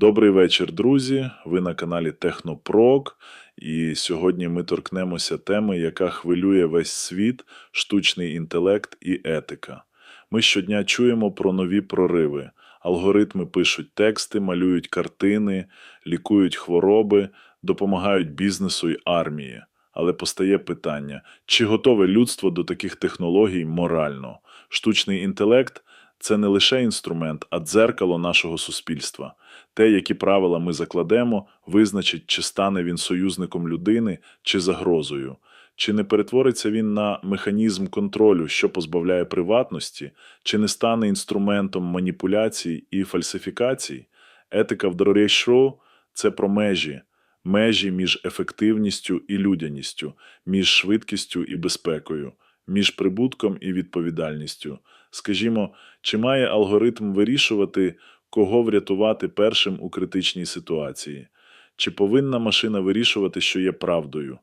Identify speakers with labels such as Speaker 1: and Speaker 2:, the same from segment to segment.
Speaker 1: Добрий вечір, друзі. Ви на каналі Технопрок. І сьогодні ми торкнемося теми, яка хвилює весь світ, штучний інтелект і етика. Ми щодня чуємо про нові прориви. Алгоритми пишуть тексти, малюють картини, лікують хвороби, допомагають бізнесу й армії. Але постає питання: чи готове людство до таких технологій морально? Штучний інтелект це не лише інструмент, а дзеркало нашого суспільства. Те, які правила ми закладемо, визначить, чи стане він союзником людини, чи загрозою. Чи не перетвориться він на механізм контролю, що позбавляє приватності, чи не стане інструментом маніпуляцій і фальсифікацій? Етика в дорожчу – це про межі, межі між ефективністю і людяністю, між швидкістю і безпекою, між прибутком і відповідальністю. Скажімо, чи має алгоритм вирішувати, кого врятувати першим у критичній ситуації? Чи повинна машина вирішувати, що є правдою?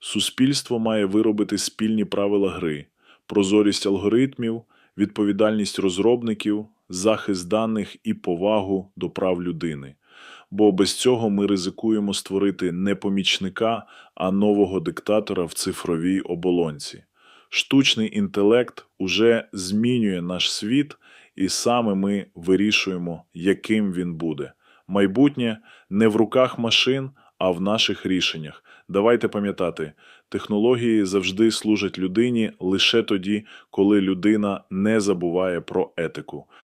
Speaker 1: Суспільство має виробити спільні правила гри, прозорість алгоритмів, відповідальність розробників, захист даних і повагу до прав людини. Бо без цього ми ризикуємо створити не помічника, а нового диктатора в цифровій оболонці. Штучний інтелект уже змінює наш світ, і саме ми вирішуємо, яким він буде. Майбутнє не в руках машин, а в наших рішеннях. Давайте пам'ятати, технології завжди служать людині лише тоді, коли людина не забуває про етику.